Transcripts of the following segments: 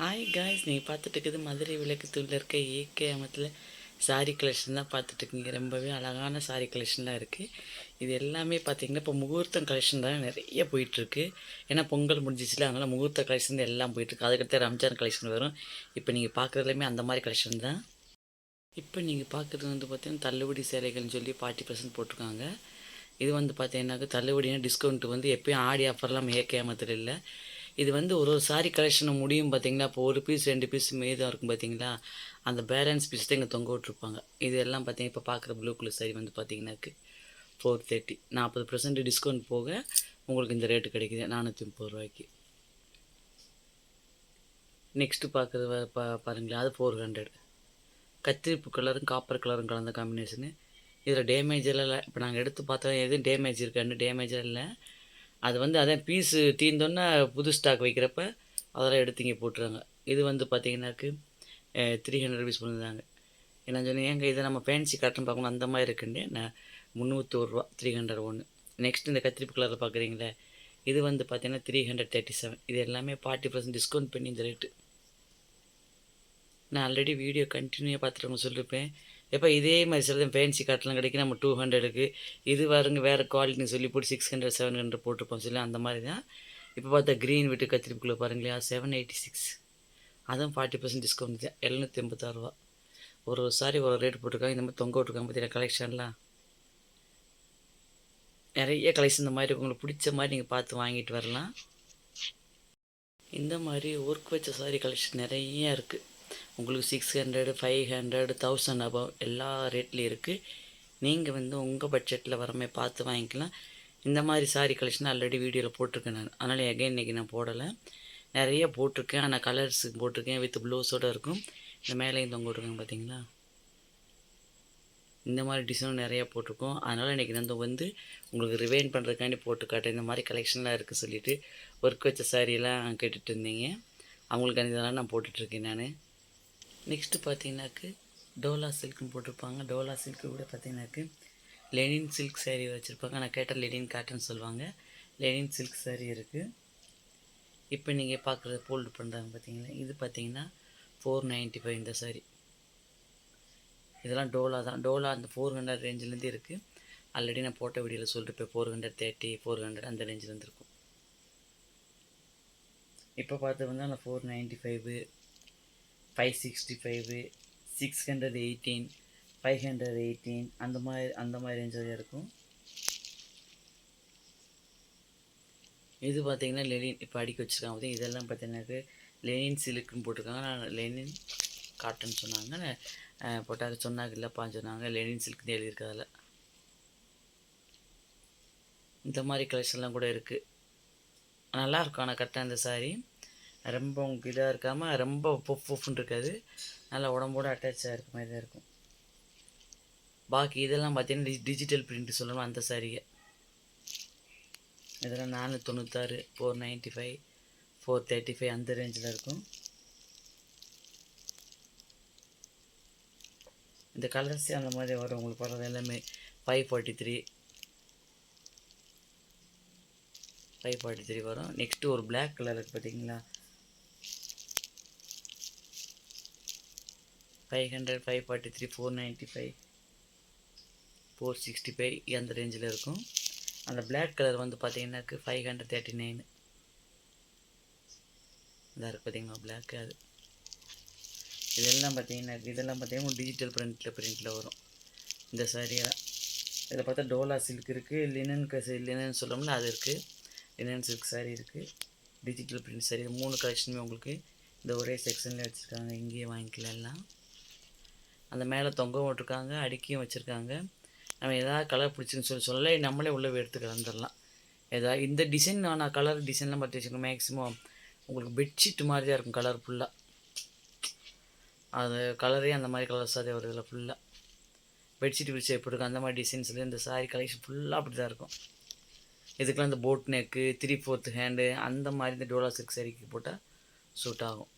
Hi guys நீங்கள் பார்த்துட்டு இருக்குது மதுரை விளக்குத்தூரில் இருக்க ஏகே அமத்தில் சாரி கலெக்ஷன் தான் பார்த்துட்டுருக்கீங்க. ரொம்பவே அழகான சாரி கலெக்ஷன்லாம் இருக்குது இது எல்லாமே பார்த்தீங்கன்னா இப்போ முகூர்த்தம் கலெக்ஷன் தான் நிறைய போயிட்டுருக்கு. ஏன்னா பொங்கல் முடிஞ்சிச்சுல அதனால் முகூர்த்த கலெக்ஷன் எல்லாம் போயிட்டுருக்கு. அதுக்கடுத்து ரம்ஜான் கலெக்ஷன் வரும். இப்போ நீங்கள் பார்க்குறதுலையுமே அந்த மாதிரி கலெக்ஷன் தான். இப்போ நீங்கள் பார்க்குறது வந்து பார்த்திங்கன்னா தள்ளுபடி சேலைகள்னு சொல்லி ஃபார்ட்டி பர்சன்ட் போட்டிருக்காங்க. இது வந்து பார்த்தீங்கன்னாக்க தள்ளுபடினா டிஸ்கவுண்ட் வந்து எப்பயும் ஆடி ஆஃபர்லாம் ஏகே அமத்தில் இல்லை. இது வந்து ஒரு ஒரு சாரி கலெக்ஷன் முடியும் பார்த்தீங்களா இப்போ ஒரு பீஸ் ரெண்டு பீஸ் மீதம் இருக்கும் பார்த்தீங்களா அந்த பேலன்ஸ் பீஸ் தான் இங்கே தொங்க விட்ருப்பாங்க இது எல்லாம் பார்த்தீங்கன்னா இப்போ பார்க்குற ப்ளூ கலர் சாரி வந்து பார்த்தீங்கன்னாக்கு ஃபோர் தேர்ட்டி நாற்பது பர்சன்ட் டிஸ்கவுண்ட் போக உங்களுக்கு இந்த ரேட்டு கிடைக்குது. நானூற்றி முப்பது ரூபாய்க்கு. நெக்ஸ்ட்டு பார்க்குறது பா பாருங்களேன் அது ஃபோர் ஹண்ட்ரட் கத்திரிப்பு கலரும் காப்பர் கலரும் கலந்த காம்பினேஷனு இதில் டேமேஜ் எல்லாம் இல்லை. இப்போ நாங்கள் எடுத்து பார்த்தா எதுவும் டேமேஜ் இருக்கான்னு டேமேஜ் இல்லை. அது வந்து அதான் பீஸு தீர்ந்தோன்னே புது ஸ்டாக் வைக்கிறப்ப அதெல்லாம் எடுத்து இங்கே போட்டுருவாங்க. இது வந்து பார்த்தீங்கன்னாக்கு த்ரீ ஹண்ட்ரட் ருபீஸ் பண்ணியிருந்தாங்க என்ன சொன்னேன் ஏங்க இதை நம்ம ஃபேன்சி காட்டன் பார்க்கணும் அந்த மாதிரி இருக்குன்னு. நான் முந்நூற்றோரு ரூபா த்ரீ ஹண்ட்ரட் ஒன்று நெக்ஸ்ட் இந்த கத்திரிப்பு கலரில் பார்க்குறீங்களே இது வந்து பார்த்தீங்கன்னா த்ரீ ஹண்ட்ரட் தேர்ட்டி செவன் இது எல்லாமே ஃபார்ட்டி பர்சன்ட் டிஸ்கவுண்ட் பண்ணி இந்த ரேட்டு நான் ஆல்ரெடி வீடியோ கண்டினியூவாக பார்த்துட்டு சொல்லியிருப்பேன் எப்போ இதே மாதிரி சில ஃபேன்சி காட்டெலாம் கிடைக்கும் நம்ம டூ ஹண்ட்ரடுக்கு இது வருங்க வேறு குவாலிட்டின்னு சொல்லி போட்டு சிக்ஸ் ஹண்ட்ரட் செவன் ஹண்ட்ரட் போட்டிருப்போம் சொல்லி அந்த மாதிரி தான். இப்போ பார்த்தா க்ரீன் விட்டு கத்திரிப்புக்குள்ளே பாருங்களா செவன் எயிட்டி சிக்ஸ் அதுவும் ஃபார்ட்டி பர்சன்ட் டிஸ்கவுண்ட் தான். எழுநூற்றி எண்பத்தாறுரூவா ஒரு சாரி ஒரு ரேட் போட்டிருக்காங்க இந்த மாதிரி தொங்க விட்ருக்காங்க பார்த்தீங்கன்னா கலெக்ஷன்லாம் நிறைய கலெக்ஷன் இந்த மாதிரி உங்களுக்கு பிடிச்ச மாதிரி நீங்கள் பார்த்து வாங்கிட்டு வரலாம். இந்த மாதிரி ஒர்க் வச்ச சாரி கலெக்ஷன் நிறையா இருக்குது உங்களுக்கு six hundred five hundred thousand above எல்லா ரேட்லேயும் இருக்குது நீங்கள் வந்து உங்கள் பட்ஜெட்டில் வரமே பார்த்து வாங்கிக்கலாம். இந்த மாதிரி சாரி கலெக்ஷன் ஆல்ரெடி வீடியோவில் போட்டிருக்கேன் நான். அதனால் எகைன் இன்றைக்கி நான் போடலை. நிறைய போட்டிருக்கேன். ஆனால் கலர்ஸுக்கு போட்டிருக்கேன். வித் ப்ளவுஸோடு இருக்கும். இந்த மேலேயும் தொங்க விட்ருக்காங்க பார்த்தீங்களா? இந்த மாதிரி டிசைனும் நிறையா போட்டிருக்கோம். அதனால் இன்றைக்கி நான் வந்து உங்களுக்கு ரிவைன் பண்ணுறதுக்காண்டி போட்டு காட்டேன் இந்த மாதிரி கலெக்ஷன்லாம் இருக்குது சொல்லிவிட்டு ஒர்க் வச்ச சாரியெல்லாம் கேட்டுட்டு இருந்தீங்க. அவங்களுக்கு அந்த இதெல்லாம் நான் போட்டுட்ருக்கேன் நான். நெக்ஸ்ட்டு பார்த்தீங்கன்னாக்கு டோலா சில்க்னு போட்டிருப்பாங்க. டோலா சில்க்கு கூட பார்த்தீங்கன்னாக்கு லெனின் சில்க் சேரீ வச்சுருப்பாங்க. நான் கேட்டால் லெனின் காட்டன் சொல்லுவாங்க. லெனின் சில்க் சேரீ இருக்குது இப்போ நீங்கள் பார்க்குறது ஃபோல்டு பண்ணுறாங்க பார்த்தீங்களா? இது பார்த்தீங்கன்னா ஃபோர் நைன்ட்டி ஃபைவ் இந்த சாரி இதெல்லாம் டோலா தான். டோலா அந்த ஃபோர் ஹண்ட்ரட் ரேஞ்சிலேருந்து இருக்குது ஆல்ரெடி நான் போட்ட வீடியோவில் சொல்லிட்டு four hundred thirty four hundred அந்த ரேஞ்சிலேருந்து இருக்கும் இப்போ பார்த்து வந்தால் அந்த four ninety five five sixty five six hundred eighteen five hundred eighteen அந்த மாதிரி அந்த மாதிரி ரேஞ்சில் இருக்கும். இது பார்த்தீங்கன்னா லெனின் இப்போ அடிக்க வச்சுருக்காங்க இதெல்லாம் பார்த்தீங்கன்னாக்கு லெனின் சிலுக்குன்னு போட்டிருக்காங்க. நான் லெனின் காட்டன் சொன்னாங்க. நான் போட்டாக்க சொன்னாங்க இல்லைப்பான்னு சொன்னாங்க. லெனின் சில்க்னு எழுதியிருக்கு அதில் இந்த மாதிரி கலெக்ஷன்லாம் கூட இருக்குது நல்லாயிருக்கும் ஆனால் கரெக்டாக இந்த சாரீ ரொம்ப உங்களுக்கு இதாக இருக்காமல் ரொம்ப புஃப் புஃப்னு இருக்காது. நல்லா உடம்போட அட்டாச்சாக இருக்க மாதிரி தான் இருக்கும். பாக்கி இதெல்லாம் பார்த்தீங்கன்னா டி டிஜிட்டல் பிரிண்ட் சொல்லணும் அந்த சாரியை இதெல்லாம் நானூற்றி தொண்ணூத்தாறு four ninety five four thirty five அந்த ரேஞ்சில் இருக்கும். இந்த கலர்ஸே அந்த மாதிரி வரும். உங்களுக்கு வர்றது எல்லாமே five forty three five forty three வரும். நெக்ஸ்ட்டு ஒரு பிளாக் கலர் இருக்குது பார்த்தீங்களா five hundred five forty three four ninety five four sixty five அந்த ரேஞ்சில் இருக்கும். அந்த பிளாக் கலர் வந்து பார்த்தீங்கன்னாக்கு ஃபைவ் ஹண்ட்ரட் தேர்ட்டி நைன் இதாக இருக்குது பார்த்தீங்களா பிளாக் அது. இதெல்லாம் பார்த்தீங்கன்னா இதெல்லாம் பார்த்தீங்கன்னா டிஜிட்டல் ப்ரிண்ட்டில் ப்ரிண்ட்டில் வரும். இந்த சாரியெல்லாம் இதில் பார்த்தா டோலா சில்க் இருக்குது லினன் கசி லினன் சொல்லோம்ல அது இருக்குது லினன் சில்க் சாரி இருக்குது டிஜிட்டல் பிரிண்ட் சாரி மூணு கலெக்ஷனுமே உங்களுக்கு இந்த ஒரே செக்ஷனில் வச்சுருக்காங்க. இங்கேயே வாங்கிக்கலாம் எல்லாம். அந்த மேலே தொங்கவும் விட்டுருக்காங்க அடுக்கியும் வச்சுருக்காங்க. நம்ம எதாவது கலர் பிடிச்சின்னு சொல்லி சொல்ல நம்மளே உள்ளே எடுத்து கலந்துடலாம். ஏதாவது இந்த டிசைன் நான் கலர் டிசைன்லாம் பார்த்து வச்சுக்கோங்க மேக்ஸிமம் உங்களுக்கு பெட்ஷீட் மாதிரி தான் இருக்கும் கலர் ஃபுல்லாக அது கலரே அந்த மாதிரி கலர்ஸாக தான் வருது இதில் ஃபுல்லாக பெட்ஷீட் விரிச்சு எப்படி இருக்கும் அந்த மாதிரி டிசைன்ஸில் இந்த சாரி கலெக்ஷன் ஃபுல்லாக அப்படி தான் இருக்கும். இதுக்கெலாம் இந்த boat neck three fourth hand அந்த மாதிரி இந்த டோலா சில்க் சாரிக்கு போட்டால் சூட் ஆகும்.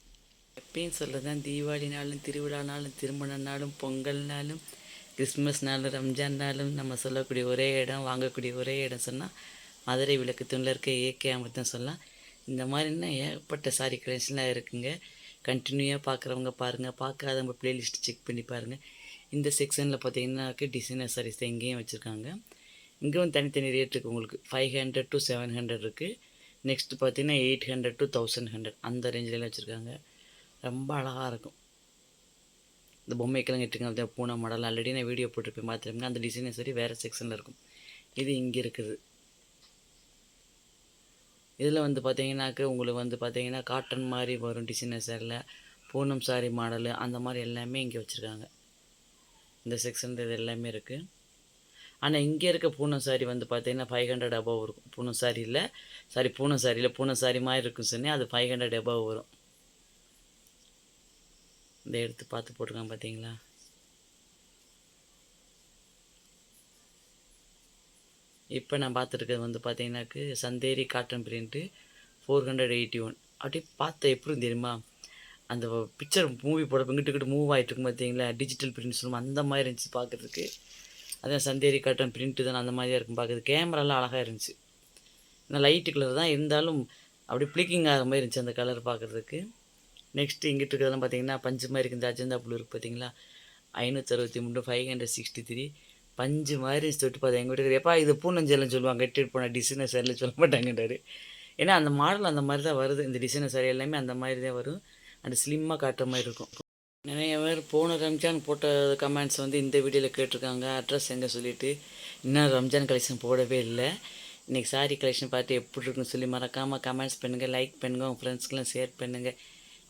எப்பயும் சொல்லதான் தீபாவளினாலும் திருவிழானாலும் திருமணம்னாலும் பொங்கல்னாலும் கிறிஸ்மஸ்னாலும் ரம்ஜான்னாலும் நம்ம சொல்லக்கூடிய ஒரே இடம் வாங்கக்கூடிய ஒரே இடம் சொன்னால் மதுரை விளக்கு தூணில் இருக்க ஏகே அமர்த்தம் சொல்லலாம். இந்த மாதிரின்னா ஏகப்பட்ட சாரி கலெக்ஷன்லாம் இருக்குங்க. கண்டினியூவாக பார்க்குறவங்க பாருங்கள் பார்க்காதவங்க ப்ளேலிஸ்ட் செக் பண்ணி பாருங்கள் இந்த செக்ஷனில் பார்த்தீங்கன்னாக்கு டிசைனர் சாரீஸ் தான் இங்கேயும் வச்சுருக்காங்க. இங்கேயும் தனித்தனி ரேட் இருக்குது உங்களுக்கு. Five hundred to seven hundred இருக்குது நெக்ஸ்ட் பார்த்தீங்கன்னா eight hundred to thousand hundred அந்த ரேஞ்சிலலாம் வச்சுருக்காங்க. ரொம்ப அழகாக இருக்கும். இந்த பொம்மைக்கெல்லாம் கட்டிருக்காங்க பூனை மாடல் ஆல்ரெடி நான் வீடியோ போட்டிருப்பேன். பார்த்துருப்பேன் அந்த டிசைனே சரி வேறு செக்ஷனில் இருக்கும். இது இங்கே இருக்குது. இதில் வந்து பார்த்தீங்கன்னாக்க உங்களுக்கு வந்து பார்த்தீங்கன்னா காட்டன் மாதிரி வரும் டிசைனர் சேரில் பூனம் சாரி மாடலு அந்த மாதிரி எல்லாமே இங்கே வச்சுருக்காங்க. இந்த செக்ஷன் இது எல்லாமே இருக்குது ஆனால் இங்கே இருக்க பூனம் சாரி வந்து பார்த்தீங்கன்னா ஃபைவ் ஹண்ட்ரட் அபவ் இருக்கும். பூனம் சாரியில் இல்லை சாரி பூனம் சாரியில் இல்லை பூனம் சாரி மாதிரி இருக்கும் சொன்னேன். அது ஃபைவ் ஹண்ட்ரட் அபவ் வரும். இந்த எடுத்து பார்த்து போட்டிருக்கான் பார்த்தீங்களா? இப்போ நான் பார்த்துருக்கிறது வந்து பார்த்தீங்கன்னாக்கு Chanderi cotton print four hundred eighty one அப்படியே பார்த்த எப்படி தெரியுமா? அந்த பிக்சர் மூவி போட இங்கிட்டு இங்கிட்டு மூவ் ஆகிட்டு இருக்கும் பார்த்தீங்களா? டிஜிட்டல் பிரிண்ட் சொல்லுவோம் அந்த மாதிரி இருந்துச்சு பார்க்குறதுக்கு. அதே சந்தேரி காட்டன் பிரிண்ட்டு தான் அந்த மாதிரியாக இருக்கும் பார்க்குறது. கேமராலாம் அழகாக இருந்துச்சு. ஆனால் லைட்டு கலர் தான் இருந்தாலும் அப்படி ப்ளிக்கிங் ஆகிற மாதிரி இருந்துச்சு அந்த கலர் பார்க்குறதுக்கு. நெக்ஸ்ட்டு இங்கிட்டு இருக்கிறதெல்லாம் பார்த்தீங்கன்னா பஞ்சு மாதிரி இருக்குது. இந்த அஜந்தா புழு இருக்குது பார்த்தீங்களா ஐநூற்றி அறுபத்தி மூணு ஃபைவ் ஹண்ட்ரட் சிக்ஸ்டி த்ரீ பஞ்சு மாதிரி தொட்டு பார்த்தா எங்கள் வீட்டுக்கு எப்பா இது பூனஞ்செல்லாம் சொல்லுவாங்க. கட்டிட்டு போனால் டிசைனர் சரியில் சொல்ல மாட்டாங்கன்றாரு. ஏன்னா அந்த மாடல் அந்த மாதிரி தான் வருது. இந்த டிசைனர் சரி எல்லாமே அந்த மாதிரி தான் வரும். அந்த ஸ்லிம்மாக காட்டுற மாதிரி இருக்கும். நிறைய பேர் போன ரம்ஜான் போட்ட கமெண்ட்ஸ் வந்து இந்த வீடியோவில் கேட்டிருக்காங்க. அட்ரஸ் எங்கே சொல்லிவிட்டு இன்னும் ரம்ஜான் கலெக்ஷன் போடவே இல்லை. இன்றைக்கி சாரி கலெக்ஷன் பார்த்து எப்படி இருக்குன்னு சொல்லி மறக்காமல் கமெண்ட்ஸ் பண்ணுங்கள் லைக் பண்ணுங்கள் உங்கள் ஃப்ரெண்ட்ஸ்க்கெலாம் ஷேர் பண்ணுங்கள்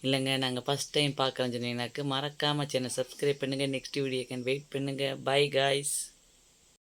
இல்லைங்க நாங்கள் ஃபஸ்ட் டைம் பார்க்குறோம் சொன்னீங்கன்னாக்கு மறக்காமல் சேனல் சப்ஸ்கிரைப் பண்ணுங்கள் நெக்ஸ்ட் வீடியோ கேன் வெயிட் பண்ணுங்கள் பை காய்ஸ்